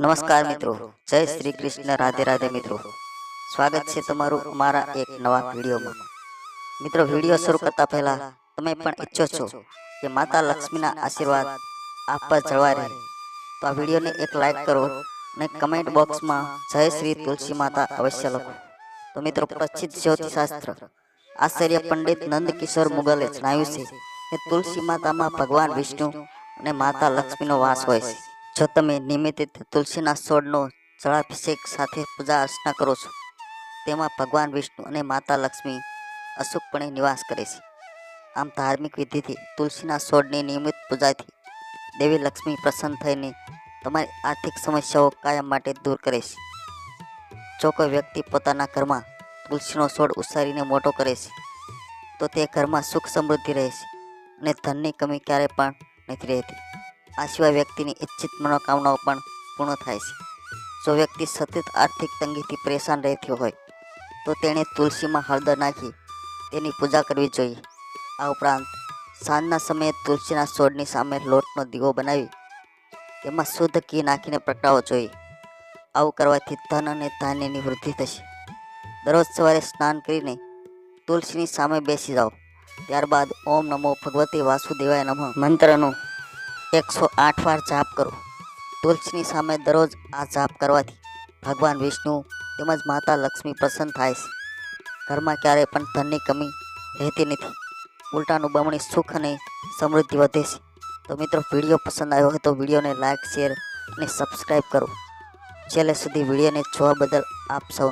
નમસ્કાર મિત્રો. જય શ્રી કૃષ્ણ રાધે રાધે મિત્રો. સ્વાગત છે તમારું અમારા એક નવા વિડીયોમાં. મિત્રો વીડિયો શરૂ કરતા પહેલા તમે પણ ઈચ્છો છો કે માતા લક્ષ્મીના આશીર્વાદ આપ પર જળવાઈ રહે. તો આ વિડીયોને એક લાઈક કરો અને કમેન્ટ બોક્સમાં જય શ્રી તુલસી માતા અવશ્ય લખો. તો મિત્રો પ્રસિદ્ધ જ્યોતિશાસ્ત્ર આચાર્ય પંડિત નંદ કિશોર મુગલે જણાવ્યું છે કે તુલસી માતામાં ભગવાન વિષ્ણુ અને માતા લક્ષ્મીનો વાસ હોય છે. જો તમે નિયમિત રીતે તુલસીના છોડનો જળાભિષેક સાથે પૂજા અર્ચના કરો છો, તેમાં ભગવાન વિષ્ણુ અને માતા લક્ષ્મી અચૂકપણે નિવાસ કરે છે. આમ ધાર્મિક વિધિથી તુલસીના છોડની નિયમિત પૂજાથી દેવી લક્ષ્મી પ્રસન્ન થઈને તમારી આર્થિક સમસ્યાઓ કાયમ માટે દૂર કરે છે. જો કોઈ વ્યક્તિ પોતાના ઘરમાં તુલસીનો છોડ ઉછારીને મોટો કરે છે, તો તે ઘરમાં સુખ સમૃદ્ધિ રહે છે અને ધનની કમી ક્યારેય પણ નથી રહેતી. આ સિવાય વ્યક્તિની ઈચ્છિત મનોકામનાઓ પણ પૂર્ણ થાય છે. જો વ્યક્તિ સતત આર્થિક તંગીથી પરેશાન રહેતી હોય, તો તેણે તુલસીમાં હળદર નાખી તેની પૂજા કરવી જોઈએ. આ ઉપરાંત, સાંજના સમયે તુલસીના છોડની સામે લોટનો દીવો બનાવી તેમાં શુદ્ધ ઘી નાખીને પ્રગટાવવો જોઈએ. આવું કરવાથી ધન અને ધાન્યની વૃદ્ધિ થશે. દરરોજ સવારે સ્નાન કરીને તુલસીની સામે બેસી જાઓ. ત્યારબાદ ઓમ નમો ભગવતી વાસુદેવાય નમઃ. મંત્રનું એકસો આઠ વાર જાપ કરો. તુલસીની સામે દરરોજ આ જાપ કરવાથી ભગવાન વિષ્ણુ તેમજ માતા લક્ષ્મી પ્રસન્ન થાય છે. ઘરમાં ક્યારેય પણ ધનની કમી રહેતી નથી. ઉલટાનું બમણી સુખ અને સમૃદ્ધિ વધે છે. તો મિત્રો, વીડિયો પસંદ આવ્યો હોય તો વિડીયોને લાઇક શેર અને સબસ્ક્રાઈબ કરો. છેલ્લે સુધી વિડીયોને જોવા બદલ આપ સૌ